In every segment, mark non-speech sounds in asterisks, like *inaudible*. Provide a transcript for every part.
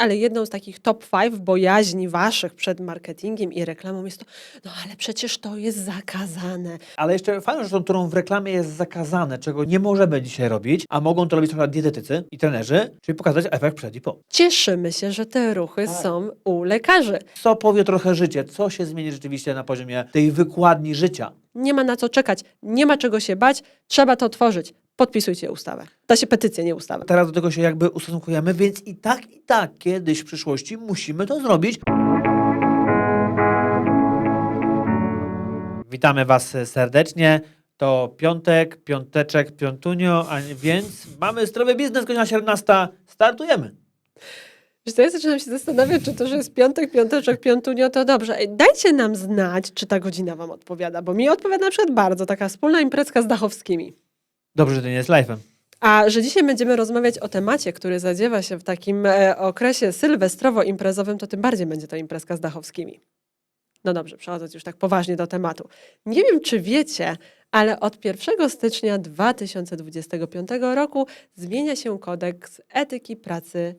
ale jedną z takich top five bojaźni waszych przed marketingiem i reklamą jest to, no ale przecież to jest zakazane. Ale jeszcze fajną rzeczą, którą w reklamie jest zakazane, czego nie możemy dzisiaj robić, a mogą to robić na przykład dietetycy i trenerzy, czyli pokazać efekt przed i po. Cieszymy się, że te ruchy są u lekarzy. Co powie trochę życie, co się zmieni rzeczywiście na poziomie tej wykładni życia. Nie ma na co czekać, nie ma czego się bać, trzeba to tworzyć. Podpisujcie ustawę. Da się petycję, nie ustawę. Teraz do tego się jakby ustosunkujemy, więc i tak, i tak kiedyś w przyszłości musimy to zrobić. Witamy Was serdecznie. To piątek, piąteczek, piątunio, a więc mamy zdrowy biznes, godzina 17. Startujemy. Wiesz co, ja zaczynam się zastanawiać, czy to, że jest piątek, piąteczek, piątunio, to dobrze. Ej, Dajcie nam znać, czy ta godzina wam odpowiada, bo mi odpowiada na przykład bardzo taka wspólna imprezka z Dachowskimi. Dobrze, że to nie jest live'em. A że dzisiaj będziemy rozmawiać o temacie, który zadziewa się w takim e, okresie sylwestrowo-imprezowym, to tym bardziej będzie to imprezka z Dachowskimi. No dobrze, przechodząc już tak poważnie do tematu. Nie wiem, czy wiecie, ale od 1 stycznia 2025 roku zmienia się kodeks etyki pracy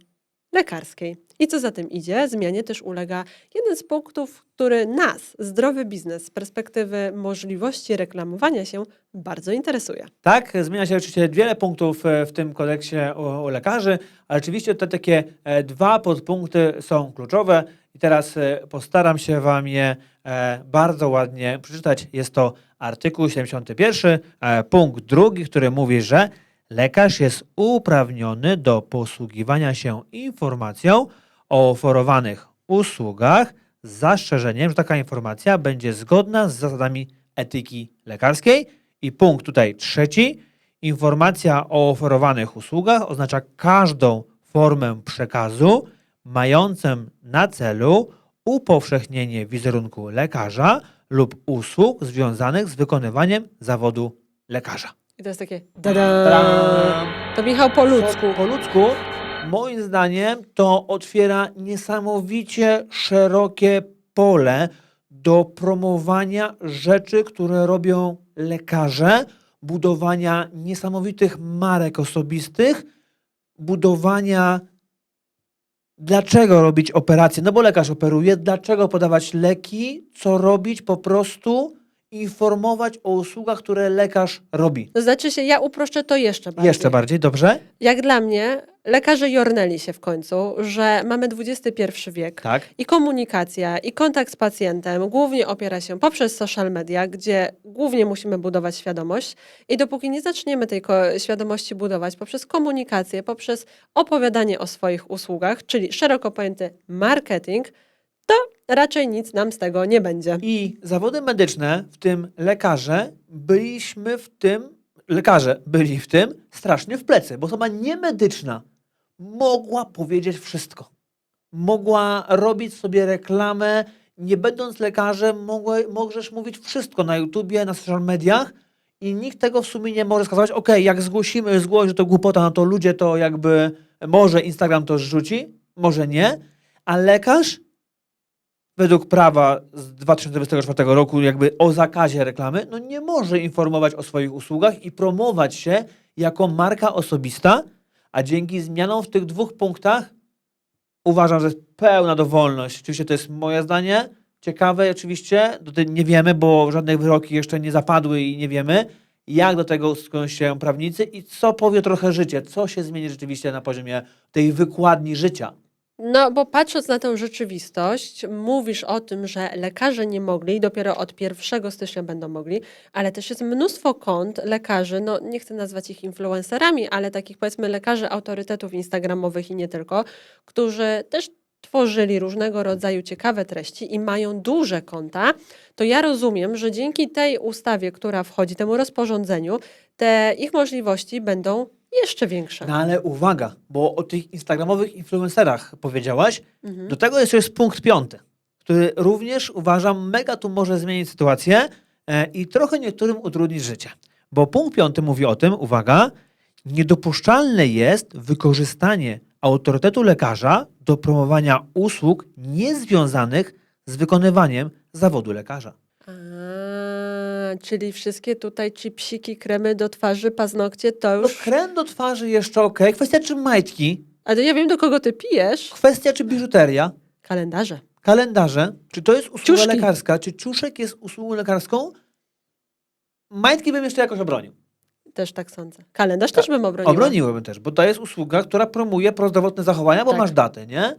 lekarskiej. I co za tym idzie, zmianie też ulega jeden z punktów, który nas, zdrowy biznes, z perspektywy możliwości reklamowania się, bardzo interesuje. Tak, zmienia się oczywiście wiele punktów e, w tym kodeksie u lekarzy, ale oczywiście te takie e, dwa podpunkty są kluczowe i teraz e, postaram się Wam je bardzo ładnie przeczytać. Jest to artykuł 71, e, punkt drugi, który mówi, że lekarz jest uprawniony do posługiwania się informacją o oferowanych usługach z zastrzeżeniem, że taka informacja będzie zgodna z zasadami etyki lekarskiej. I punkt tutaj trzeci. Informacja o oferowanych usługach oznacza każdą formę przekazu mającą na celu upowszechnienie wizerunku lekarza lub usług związanych z wykonywaniem zawodu lekarza. I to jest takie da To Michał po ludzku. Po, po ludzku, moim zdaniem, to otwiera niesamowicie szerokie pole do promowania rzeczy, które robią lekarze, budowania niesamowitych marek osobistych, budowania. Dlaczego robić operacje? No bo lekarz operuje. Dlaczego podawać leki? Co robić? Po prostu informować o usługach, które lekarz robi. To znaczy się, ja uproszczę to jeszcze bardziej. Jeszcze bardziej, dobrze? Jak dla mnie, lekarze jornęli się w końcu, że mamy XXI wiek. Tak. I komunikacja, i kontakt z pacjentem głównie opiera się poprzez social media, gdzie głównie musimy budować świadomość. I dopóki nie zaczniemy tej ko- świadomości budować poprzez komunikację, poprzez opowiadanie o swoich usługach, czyli szeroko pojęty marketing, raczej nic nam z tego nie będzie. I zawody medyczne, w tym lekarze, byliśmy w tym, lekarze byli w tym strasznie w plecy, bo osoba niemedyczna mogła powiedzieć wszystko. Mogła robić sobie reklamę, nie będąc lekarzem, mogła, możesz mówić wszystko na YouTubie, na social mediach i nikt tego w sumie nie może skazować. Ok, jak zgłosimy, zgłoś, że to głupota, no to ludzie to jakby, może Instagram to zrzuci, może nie, a lekarz według prawa z 2024 roku jakby o zakazie reklamy, no nie może informować o swoich usługach i promować się jako marka osobista, a dzięki zmianom w tych dwóch punktach uważam, że jest pełna dowolność. Oczywiście to jest moje zdanie, ciekawe oczywiście, nie wiemy, bo żadne wyroki jeszcze nie zapadły i nie wiemy, jak do tego się prawnicy i co powie trochę życie, co się zmieni rzeczywiście na poziomie tej wykładni życia. No, bo patrząc na tę rzeczywistość, mówisz o tym, że lekarze nie mogli dopiero od 1 stycznia będą mogli, ale też jest mnóstwo kont lekarzy, no nie chcę nazwać ich influencerami, ale takich powiedzmy lekarzy autorytetów instagramowych i nie tylko, którzy też tworzyli różnego rodzaju ciekawe treści i mają duże konta, to ja rozumiem, że dzięki tej ustawie, która wchodzi, temu rozporządzeniu, te ich możliwości będą jeszcze większe. No ale uwaga, bo o tych instagramowych influencerach powiedziałaś, Mhm. do tego jeszcze jest punkt piąty, który również uważam mega tu może zmienić sytuację e, i trochę niektórym utrudnić życie. Bo punkt piąty mówi o tym, uwaga, niedopuszczalne jest wykorzystanie autorytetu lekarza do promowania usług niezwiązanych z wykonywaniem zawodu lekarza. A, czyli wszystkie tutaj chipsiki, kremy do twarzy, paznokcie to No już... krem do twarzy jeszcze ok, kwestia czy majtki, Ale ja wiem, do kogo ty pijesz. Kwestia czy biżuteria, Kalendarze. kalendarze, czy to jest usługa Ciuszki. lekarska, czy ciuszek jest usługą lekarską, majtki bym jeszcze jakoś obronił. Też tak sądzę. Kalendarz też bym obroniła. Obroniłbym też, bo to jest usługa, która promuje prozdrowotne zachowania, bo Tak. masz datę, nie?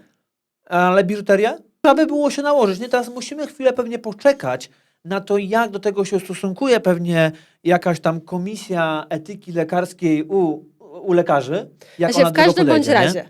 Ale biżuteria? Trzeba by było się nałożyć, nie? Teraz musimy chwilę pewnie poczekać na to, jak do tego się ustosunkuje pewnie jakaś tam komisja etyki lekarskiej u, u lekarzy. Jak Znaczy, w każdym bądź nie? razie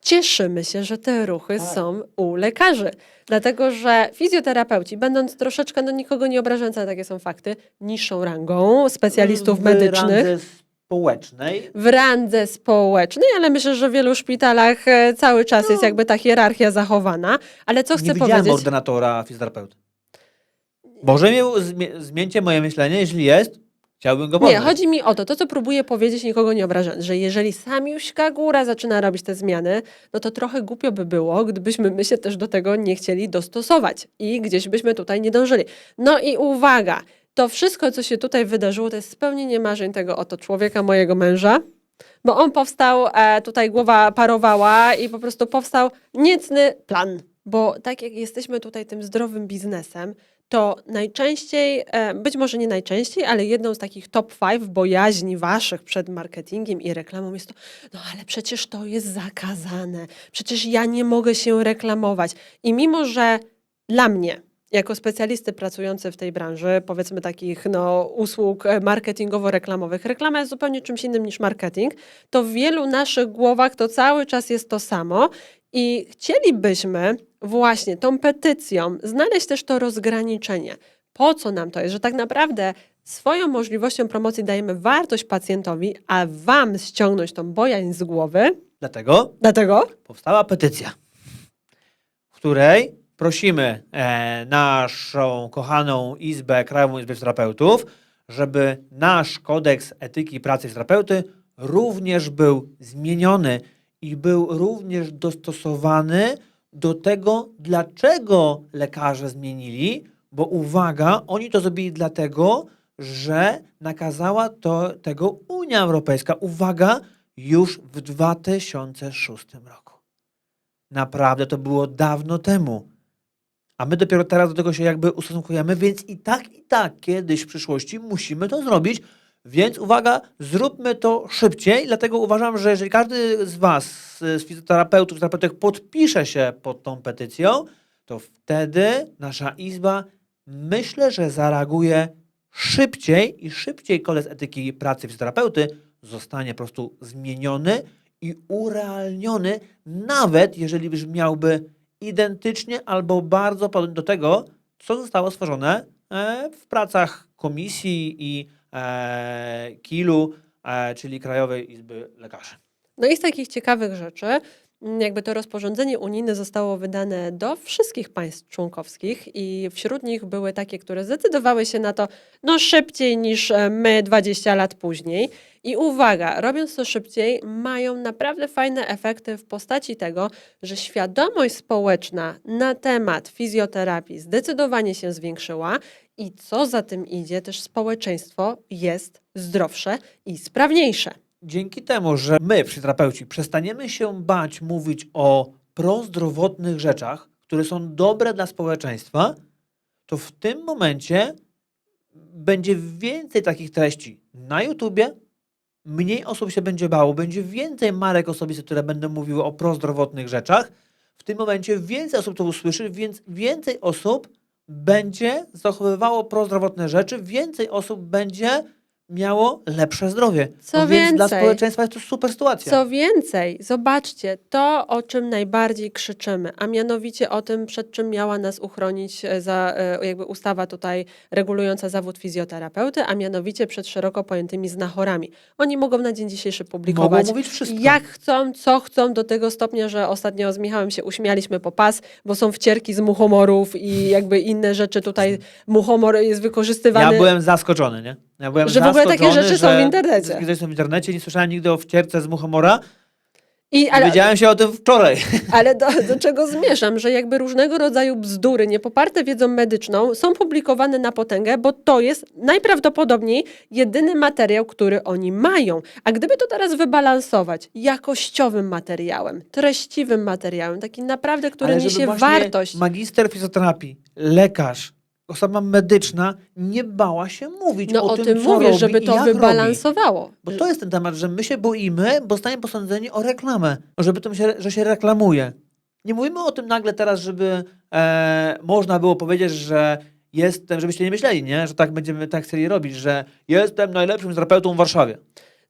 cieszymy się, że te ruchy Tak. są u lekarzy. Dlatego, że fizjoterapeuci, będąc troszeczkę, no nikogo nie obrażając, ale takie są fakty, niższą rangą specjalistów w medycznych. randze społecznej. w randze społecznej, ale myślę, że w wielu szpitalach e, cały czas jest jakby ta hierarchia zachowana. Ale co No. Nie chcę widziałem powiedzieć? ordynatora fizjoterapeuty. Może mnie, zmie, zmieńcie moje myślenie, jeśli jest, chciałbym go Nie, poznać. chodzi mi o to, to co próbuję powiedzieć, nikogo nie obrażając, że jeżeli samiuśka góra zaczyna robić te zmiany, no to trochę głupio by było, gdybyśmy my się też do tego nie chcieli dostosować i gdzieś byśmy tutaj nie dążyli. No i uwaga, to wszystko, co się tutaj wydarzyło, to jest spełnienie marzeń tego oto człowieka, mojego męża, bo on powstał, e, tutaj głowa parowała i po prostu powstał niecny plan. Bo tak jak jesteśmy tutaj tym zdrowym biznesem, to najczęściej, e, być może nie najczęściej, ale jedną z takich top five bojaźni waszych przed marketingiem i reklamą jest to, no ale przecież to jest zakazane, przecież ja nie mogę się reklamować. I mimo, że dla mnie, jako specjalisty pracujący w tej branży, powiedzmy takich no, usług marketingowo-reklamowych, reklama jest zupełnie czymś innym niż marketing, to w wielu naszych głowach to cały czas jest to samo i chcielibyśmy właśnie tą petycją znaleźć też to rozgraniczenie. Po co nam to jest? Że tak naprawdę swoją możliwością promocji dajemy wartość pacjentowi, a wam ściągnąć tą bojaźń z głowy. Dlatego Dlatego powstała petycja, w której prosimy e, naszą kochaną Izbę, Krajową Izbę Terapeutów, żeby nasz kodeks etyki pracy terapeuty również był zmieniony i był również dostosowany do tego, dlaczego lekarze zmienili, bo uwaga, oni to zrobili dlatego, że nakazała to, tego Unia Europejska. Uwaga, już w 2006 roku. Naprawdę to było dawno temu. A my dopiero teraz do tego się jakby ustosunkujemy, więc i tak, i tak kiedyś w przyszłości musimy to zrobić. Więc uwaga, zróbmy to szybciej. Dlatego uważam, że jeżeli każdy z Was, z fizjoterapeutów, terapeutek podpisze się pod tą petycją, to wtedy nasza izba myślę, że zareaguje szybciej i szybciej kodeks etyki pracy fizjoterapeuty zostanie po prostu zmieniony i urealniony, nawet jeżeli brzmiałby identycznie albo bardzo podobnie do tego, co zostało stworzone e, w pracach komisji i KIL-u, e, czyli Krajowej Izby Lekarzy. No i z takich ciekawych rzeczy, jakby to rozporządzenie unijne zostało wydane do wszystkich państw członkowskich i wśród nich były takie, które zdecydowały się na to no szybciej niż e, my 20 lat później. I uwaga, robiąc to szybciej, mają naprawdę fajne efekty w postaci tego, że świadomość społeczna na temat fizjoterapii zdecydowanie się zwiększyła i co za tym idzie, też społeczeństwo jest zdrowsze i sprawniejsze. Dzięki temu, że my, fizjoterapeuci, przestaniemy się bać mówić o prozdrowotnych rzeczach, które są dobre dla społeczeństwa, to w tym momencie będzie więcej takich treści na YouTubie, mniej osób się będzie bało, będzie więcej marek osobistych, które będą mówiły o prozdrowotnych rzeczach. W tym momencie więcej osób to usłyszy, więc więcej osób będzie zachowywało prozdrowotne rzeczy, więcej osób będzie miało lepsze zdrowie. Co no więc dla więcej- społeczeństwa jest to super sytuacja. Co więcej, zobaczcie to, o czym najbardziej krzyczymy, a mianowicie o tym, przed czym miała nas uchronić e, za, e, jakby ustawa tutaj regulująca zawód fizjoterapeuty, a mianowicie przed szeroko pojętymi znachorami. Oni mogą na dzień dzisiejszy Mogą publikować mówić wszystko. jak chcą, co chcą, do tego stopnia, że ostatnio z Michałem się uśmialiśmy po pas, bo są wcierki z muchomorów i jakby inne rzeczy tutaj, muchomor jest wykorzystywany. Ja byłem zaskoczony, nie? Ja byłem Że w ogóle takie rzeczy są w internecie. Takie rzeczy są w internecie. Nie słyszałem nigdy o wcierce z muchomora. I, ale, Wiedziałem się o tym wczoraj. *laughs* ale do, do czego zmierzam? Że jakby różnego rodzaju bzdury, niepoparte wiedzą medyczną, są publikowane na potęgę, bo to jest najprawdopodobniej jedyny materiał, który oni mają. A gdyby to teraz wybalansować jakościowym materiałem, treściwym materiałem, taki naprawdę, który niesie wartość. Magister fizjoterapii, lekarz, osoba medyczna nie bała się mówić No o, o tym, tym co mówię, robi żeby to jak robi. wybalansowało. Bo to jest ten temat, że my się boimy, bo zostaniemy posądzeni o reklamę, żeby to się, że się reklamuje. Nie mówimy o tym nagle teraz, żeby e, można było powiedzieć, że jestem, żebyście nie myśleli, nie? że tak będziemy tak chcieli robić, że jestem najlepszym terapeutą w Warszawie.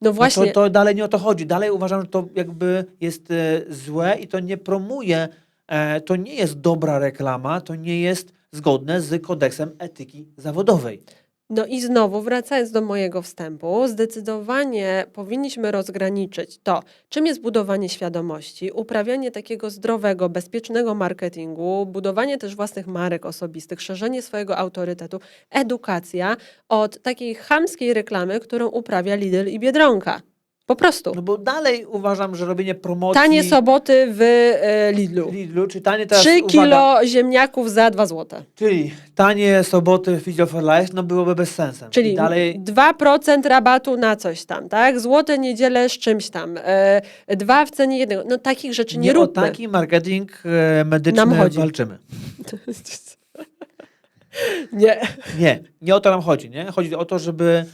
No właśnie, No to, to dalej nie o to chodzi. Dalej uważam, że to jakby jest e, złe i to nie promuje, e, to nie jest dobra reklama, to nie jest zgodne z kodeksem etyki zawodowej. No i znowu, wracając do mojego wstępu, zdecydowanie powinniśmy rozgraniczyć to, czym jest budowanie świadomości, uprawianie takiego zdrowego, bezpiecznego marketingu, budowanie też własnych marek osobistych, szerzenie swojego autorytetu, edukacja od takiej chamskiej reklamy, którą uprawia Lidl i Biedronka. Po prostu. No bo dalej uważam, że robienie promocji Tanie soboty w e, Lidlu. Lidlu, czy tanie teraz, 3 uwaga, kilo ziemniaków za 2 złote. czyli tanie soboty Physio for Life, no byłoby bez sensu. Czyli I dalej 2% rabatu na coś tam, tak? Złote niedzielę z czymś tam. E, dwa w cenie jednego. No takich rzeczy nie, nie o róbmy. taki marketing e, medyczny Nam chodzi. walczymy. *laughs* nie. Nie, nie o to nam chodzi, nie? Chodzi o to, żeby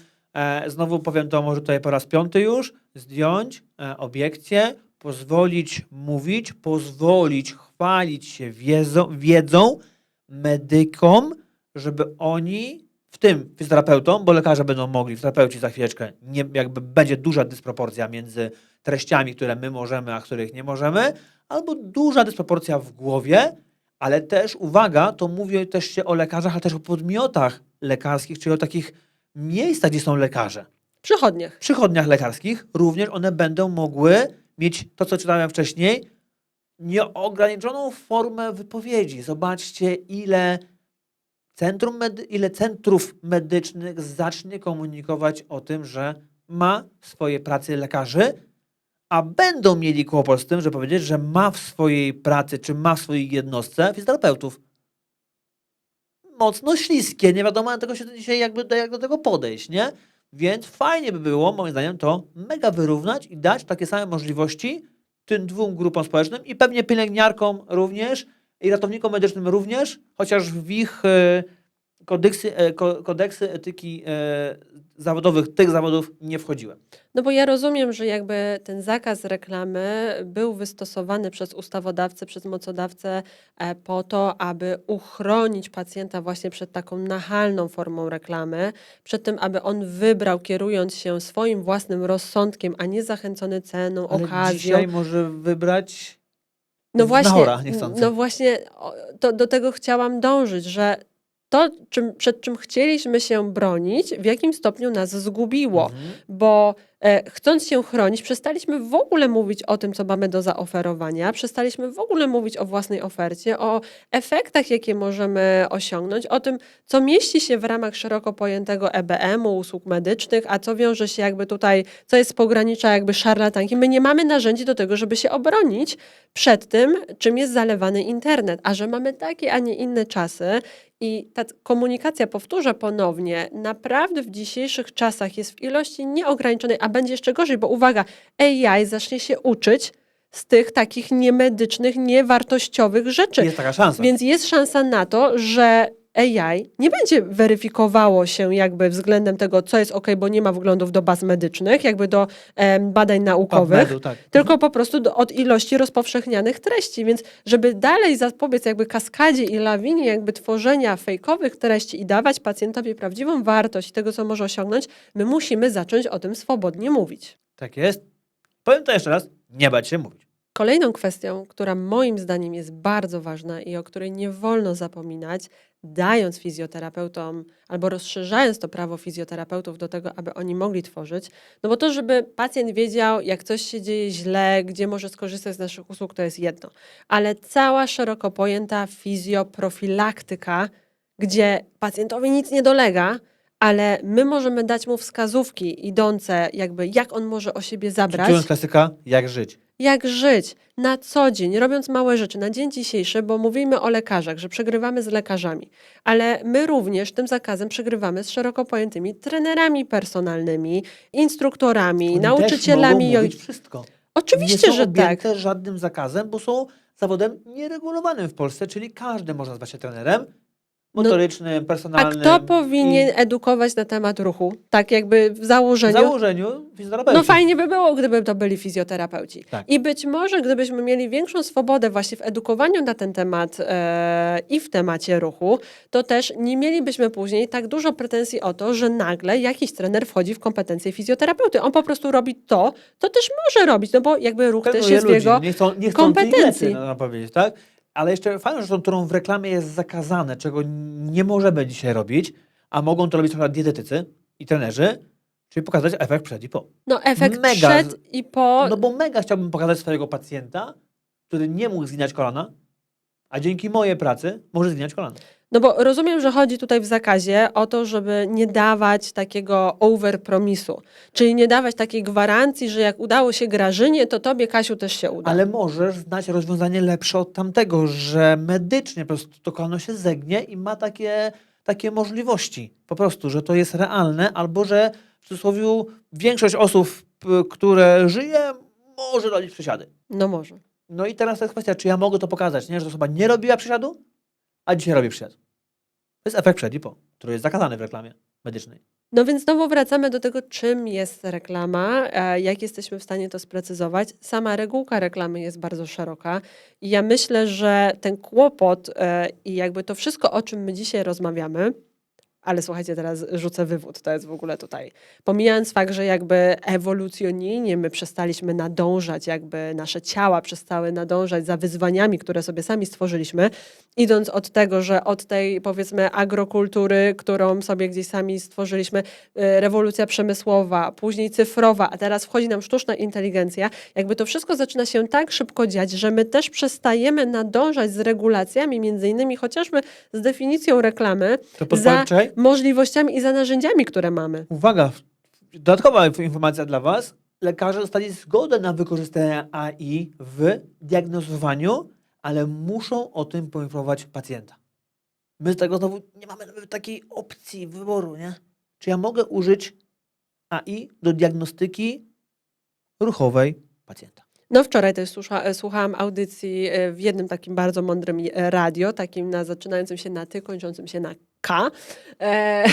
znowu powiem to może tutaj po raz piąty już, zdjąć e, obiekcje, pozwolić mówić, pozwolić chwalić się wiedzą, wiedzą medykom, żeby oni, w tym fizjoterapeutą, bo lekarze będą mogli, fizjoterapeuci za chwileczkę, nie, jakby będzie duża dysproporcja między treściami, które my możemy, a których nie możemy, albo duża dysproporcja w głowie, ale też, uwaga, to mówię też się o lekarzach, ale też o podmiotach lekarskich, czyli o takich miejscach, gdzie są lekarze. Przychodniach. W przychodniach lekarskich również one będą mogły mieć to, co czytałem wcześniej, nieograniczoną formę wypowiedzi. Zobaczcie, ile, centrum ile centrów medycznych zacznie komunikować o tym, że ma w swojej pracy lekarzy, a będą mieli kłopot z tym, żeby powiedzieć, że ma w swojej pracy, czy ma w swojej jednostce fizjoterapeutów. Mocno śliskie, nie wiadomo jak do tego się dzisiaj jakby jak do tego podejść, nie? Więc fajnie by było, moim zdaniem, to mega wyrównać i dać takie same możliwości tym dwóm grupom społecznym i pewnie pielęgniarkom również i ratownikom medycznym również, chociaż w ich e, kodeksy, e, ko, kodeksy etyki e, zawodowych tych zawodów nie wchodziłem. No bo ja rozumiem, że jakby ten zakaz reklamy był wystosowany przez ustawodawcę, przez mocodawcę e, po to, aby uchronić pacjenta właśnie przed taką nachalną formą reklamy, przed tym, aby on wybrał, kierując się swoim własnym rozsądkiem, a nie zachęcony ceną, Ale okazją. dzisiaj może wybrać No właśnie, Nahora no właśnie to, do tego chciałam dążyć, że to, czym, przed czym chcieliśmy się bronić, w jakim stopniu nas zgubiło. Mhm. Bo e, chcąc się chronić, przestaliśmy w ogóle mówić o tym, co mamy do zaoferowania, przestaliśmy w ogóle mówić o własnej ofercie, o efektach, jakie możemy osiągnąć, o tym, co mieści się w ramach szeroko pojętego EBM-u, usług medycznych, a co wiąże się jakby tutaj, co jest z pogranicza jakby szarlatanki. My nie mamy narzędzi do tego, żeby się obronić przed tym, czym jest zalewany internet, a że mamy takie, a nie inne czasy i ta komunikacja, powtórzę ponownie, naprawdę w dzisiejszych czasach jest w ilości nieograniczonej, a będzie jeszcze gorzej, bo uwaga, AI zacznie się uczyć z tych takich niemedycznych, niewartościowych rzeczy. Jest taka szansa. Więc jest szansa na to, że AI nie będzie weryfikowało się jakby względem tego, co jest ok, bo nie ma wglądów do baz medycznych, jakby do em, badań naukowych PubMedu, tak. tylko po prostu do, od ilości rozpowszechnianych treści. Więc żeby dalej zapobiec jakby kaskadzie i lawinie jakby tworzenia fejkowych treści i dawać pacjentowi prawdziwą wartość tego, co może osiągnąć, my musimy zacząć o tym swobodnie mówić. Tak jest. Powiem to jeszcze raz, nie bać się mówić. Kolejną kwestią, która moim zdaniem jest bardzo ważna i o której nie wolno zapominać, dając fizjoterapeutom albo rozszerzając to prawo fizjoterapeutów do tego, aby oni mogli tworzyć, no bo to, żeby pacjent wiedział, jak coś się dzieje źle, gdzie może skorzystać z naszych usług, to jest jedno. Ale cała szeroko pojęta fizjoprofilaktyka, gdzie pacjentowi nic nie dolega, ale my możemy dać mu wskazówki idące, jakby jak on może o siebie zabrać. Czytując klasyka, jak żyć. Jak żyć na co dzień, robiąc małe rzeczy, na dzień dzisiejszy, bo mówimy o lekarzach, że przegrywamy z lekarzami, ale my również tym zakazem przegrywamy z szeroko pojętymi trenerami personalnymi, instruktorami, Oni nauczycielami. też mogą wszystko. Oczywiście, nie są że tak. żadnym zakazem, bo są zawodem nieregulowanym w Polsce, czyli każdy może nazwać się trenerem motorycznym, A personalnym. kto powinien edukować na temat ruchu? Tak jakby w i w założeniu. założeniu fizjoterapeuci. No fajnie by było, gdyby to byli fizjoterapeuci. Tak. I być może, gdybyśmy mieli większą swobodę właśnie w edukowaniu na ten temat e, i w temacie ruchu, to też nie mielibyśmy później tak dużo pretensji o to, że nagle jakiś trener wchodzi w kompetencje fizjoterapeuty. On po prostu robi to, co też może robić, no bo jakby ruch Trenuje też jest w ludzi, jego... nie chcą, nie chcą kompetencji. powiedzieć, tak? Ale jeszcze fajną rzeczą, którą w reklamie jest zakazane, czego nie możemy dzisiaj robić, a mogą to robić na przykład dietetycy i trenerzy, czyli pokazać efekt przed i po. No efekt Mega przed i po... No bo mega chciałbym pokazać swojego pacjenta, który nie mógł zginać kolana, a dzięki mojej pracy może zginać kolana. No bo rozumiem, że chodzi tutaj w zakazie o to, żeby nie dawać takiego overpromisu, czyli nie dawać takiej gwarancji, że jak udało się Grażynie, to tobie, Kasiu, też się uda. Ale możesz znać rozwiązanie lepsze od tamtego, że medycznie po prostu to kolano się zegnie i ma takie, takie możliwości. Po prostu, że to jest realne, albo że w cudzysłowie większość osób, które żyje, może robić przysiady. No może. No i teraz to jest kwestia, czy ja mogę to pokazać, nie? że osoba nie robiła przysiadu, a dzisiaj robi przysiad. To jest efekt przed i po, który jest zakazany w reklamie medycznej. No więc znowu wracamy do tego, czym jest reklama, e, jak jesteśmy w stanie to sprecyzować. Sama regułka reklamy jest bardzo szeroka i ja myślę, że ten kłopot e, i jakby to wszystko, o czym my dzisiaj rozmawiamy, ale słuchajcie, teraz rzucę wywód, to jest w ogóle tutaj. Pomijając fakt, że jakby ewolucyjnie my przestaliśmy nadążać, jakby nasze ciała przestały nadążać za wyzwaniami, które sobie sami stworzyliśmy, idąc od tego, że od tej powiedzmy agrokultury, którą sobie gdzieś sami stworzyliśmy, y, rewolucja przemysłowa, później cyfrowa, a teraz wchodzi nam sztuczna inteligencja, jakby to wszystko zaczyna się tak szybko dziać, że my też przestajemy nadążać z regulacjami, między innymi chociażby z definicją reklamy, To za podpowiedź, możliwościami i za narzędziami, które mamy. Uwaga, dodatkowa inf- informacja dla Was. Lekarze dostali zgodę na wykorzystanie AI w diagnozowaniu, ale muszą o tym poinformować pacjenta. My z tego znowu nie mamy nawet takiej opcji wyboru, nie? Czy ja mogę użyć AI do diagnostyki ruchowej pacjenta? No wczoraj też słucha, słuchałam audycji e, w jednym takim bardzo mądrym e, radio, takim na, zaczynającym się na ty, kończącym się na k, e, *laughs*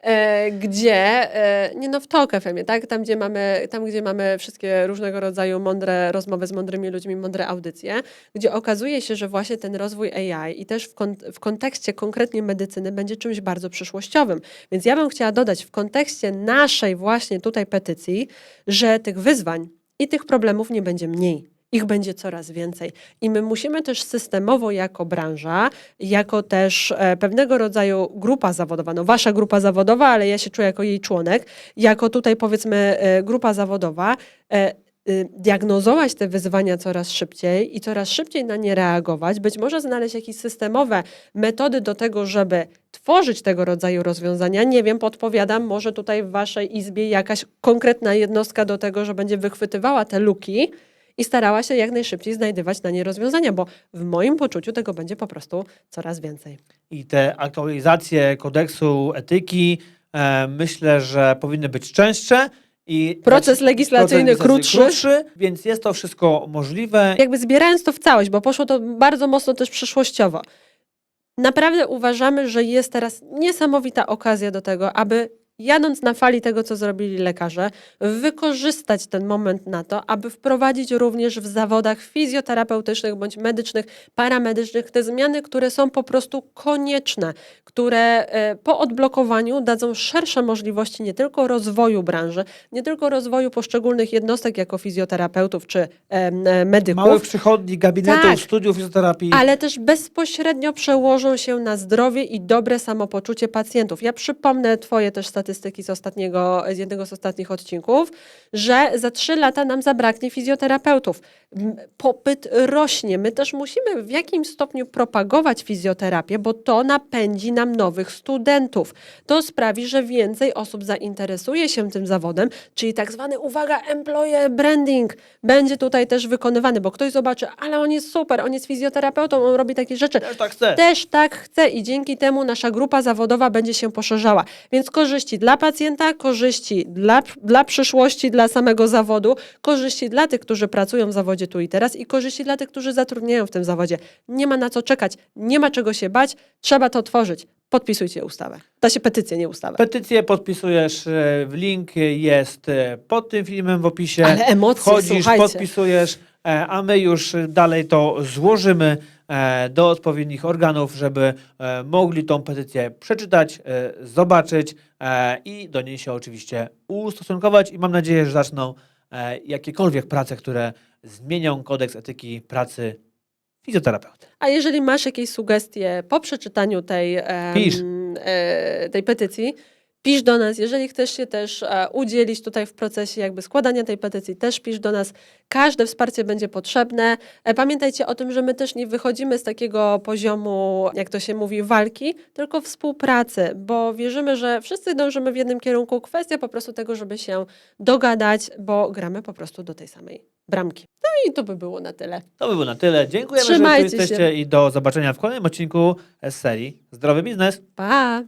e, gdzie, e, nie no w TOK FM, tak? Tam gdzie, mamy, tam, gdzie mamy wszystkie różnego rodzaju mądre rozmowy z mądrymi ludźmi, mądre audycje, gdzie okazuje się, że właśnie ten rozwój AI i też w, w kontekście konkretnie medycyny będzie czymś bardzo przyszłościowym. Więc ja bym chciała dodać w kontekście naszej właśnie tutaj petycji, że tych wyzwań i tych problemów nie będzie mniej. Ich będzie coraz więcej. I my musimy też systemowo, jako branża, jako też e, pewnego rodzaju grupa zawodowa, no wasza grupa zawodowa, ale ja się czuję jako jej członek, jako tutaj powiedzmy e, grupa zawodowa, e, y, diagnozować te wyzwania coraz szybciej i coraz szybciej na nie reagować, być może znaleźć jakieś systemowe metody do tego, żeby tworzyć tego rodzaju rozwiązania. Nie wiem, podpowiadam, może tutaj w waszej izbie jakaś konkretna jednostka do tego, że będzie wychwytywała te luki i starała się jak najszybciej znajdywać na nie rozwiązania, bo w moim poczuciu tego będzie po prostu coraz więcej. I te aktualizacje kodeksu etyki e, myślę, że powinny być częstsze. I Proces legislacyjny krótszy. krótszy, więc jest to wszystko możliwe. jakby zbierając to w całość, bo poszło to bardzo mocno też przyszłościowo. Naprawdę uważamy, że jest teraz niesamowita okazja do tego, aby jadąc na fali tego, co zrobili lekarze, wykorzystać ten moment na to, aby wprowadzić również w zawodach fizjoterapeutycznych bądź medycznych, paramedycznych te zmiany, które są po prostu konieczne, które e, po odblokowaniu dadzą szersze możliwości nie tylko rozwoju branży, nie tylko rozwoju poszczególnych jednostek jako fizjoterapeutów czy e, medyków, Małych przychodni, gabinetów, Tak. studiów fizjoterapii. ale też bezpośrednio przełożą się na zdrowie i dobre samopoczucie pacjentów. Ja przypomnę Twoje też statystyki statystyki z ostatniego, z jednego z ostatnich odcinków, że za trzy lata nam zabraknie fizjoterapeutów. Popyt rośnie. My też musimy w jakimś stopniu propagować fizjoterapię, bo to napędzi nam nowych studentów. To sprawi, że więcej osób zainteresuje się tym zawodem, czyli tak zwany, uwaga, employer branding będzie tutaj też wykonywany, bo ktoś zobaczy, ale on jest super, on jest fizjoterapeutą, on robi takie rzeczy. Też tak chcę. Też tak chce i dzięki temu nasza grupa zawodowa będzie się poszerzała. Więc korzyści dla pacjenta, korzyści dla, dla przyszłości, dla samego zawodu, korzyści dla tych, którzy pracują w zawodzie tu i teraz i korzyści dla tych, którzy zatrudniają w tym zawodzie. Nie ma na co czekać, nie ma czego się bać, trzeba to tworzyć. Podpisujcie ustawę. Da się petycję, nie ustawę. Petycję podpisujesz, e, w link jest e, pod tym filmem w opisie. Ale emocje, Wchodzisz, słuchajcie. podpisujesz, e, a my już dalej to złożymy do odpowiednich organów, żeby e, mogli tą petycję przeczytać, e, zobaczyć e, i do niej się oczywiście ustosunkować i mam nadzieję, że zaczną e, jakiekolwiek prace, które zmienią kodeks etyki pracy fizjoterapeuty. A jeżeli masz jakieś sugestie po przeczytaniu tej, em, e, tej petycji, pisz do nas. Jeżeli chcesz się też e, udzielić tutaj w procesie jakby składania tej petycji, też pisz do nas. Każde wsparcie będzie potrzebne. E, Pamiętajcie o tym, że my też nie wychodzimy z takiego poziomu, jak to się mówi, walki, tylko współpracy, bo wierzymy, że wszyscy dążymy w jednym kierunku. Kwestia po prostu tego, żeby się dogadać, bo gramy po prostu do tej samej bramki. No i to by było na tyle. To by było na tyle. Dziękujemy, że Trzymajcie się. jesteście i do zobaczenia w kolejnym odcinku z serii Zdrowy Biznes. Pa!